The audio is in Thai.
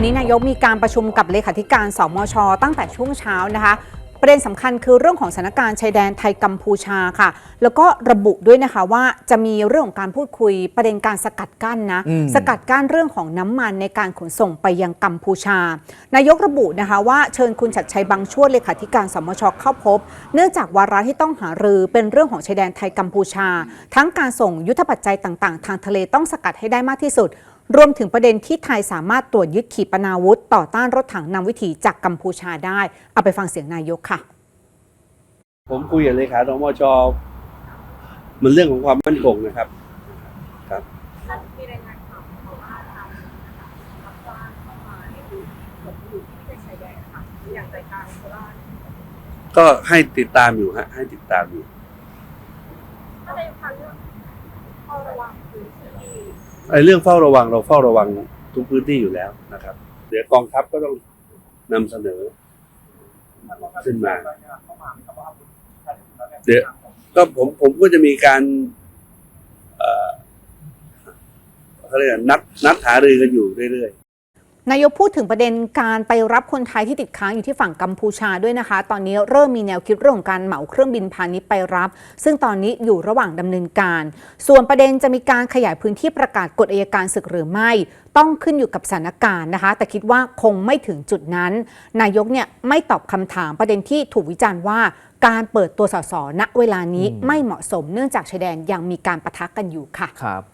วันนี้นายกมีการประชุมกับเลขาธิการสมช ตั้งแต่ช่วงเช้านะคะประเด็นสำคัญคือเรื่องของสถานการณ์ชายแดนไทยกัมพูชาค่ะ แล้วก็ระบุด้วยนะคะว่าจะมีเรื่องของการพูดคุยประเด็นการสกัดกั้นนะอืมสกัดกั้นเรื่องของน้ำมันในการขนส่งไปยังกัมพูชา นายกระบุนะคะว่าเชิญคุณชัดชัยบางช่วเลขาธิการสมชเข้าพบ เนื่องจากวาระที่ต้องหารือเป็นเรื่องของชายแดนไทยกัมพูชา ทั้งการส่งยุทธปัจจัยต่าง ๆ ทางทะเลต้องสกัดให้ได้มากที่สุด รวมถึงประเด็นที่ไทยสามารถตรวจยึดขีปนาวุธ ต่อต้านรถถังนำวิถีจากกัมพูชาได้ เอาไปฟังเสียงนายกค่ะ ผมคุยกับเลขาสมชมันเรื่องของความมั่นคงนะครับครับมีรายงานข่าวมาว่าทางรับจ้างเข้ามาในพื้นที่เกือบอยู่ที่เป็นชายแดนค่ะอย่างใจกลางโคราชก็ให้ติดตามอยู่ฮะให้ติดตามอยู่ถ้าในพันเรื่องเฝ้าระวังพื้นที่ ไอ้เรื่องเฝ้าระวังเราเฝ้าระวังทุกพื้นที่อยู่แล้วนะครับ เดี๋ยวกองทัพก็ต้องนำเสนอ ขึ้นมา เดี๋ยวก็ผมผมก็จะมีการเอ่อเขาเรียกนัดนัดหารือกันอยู่เรื่อยๆ นายกพูดถึงประเด็นการไปรับคนไทยที่ติดค้างอยู่ที่ฝั่งกัมพูชาด้วยนะคะ ตอนนี้เริ่มมีแนวคิดเรื่องของการเหมาเครื่องบินพาณิชย์ไปรับ ซึ่งตอนนี้อยู่ระหว่างดำเนินการ ส่วนประเด็นจะมีการขยายพื้นที่ประกาศกฎอัยการศึกหรือไม่ ต้องขึ้นอยู่กับสถานการณ์นะคะ แต่คิดว่าคงไม่ถึงจุดนั้น นายกเนี่ยไม่ตอบคำถามประเด็นที่ถูกวิจารณ์ว่า การเปิดตัวสสณเวลานี้ไม่เหมาะสมเนื่องจากชายแดนยังมีการปะทะกันอยู่ค่ะครับ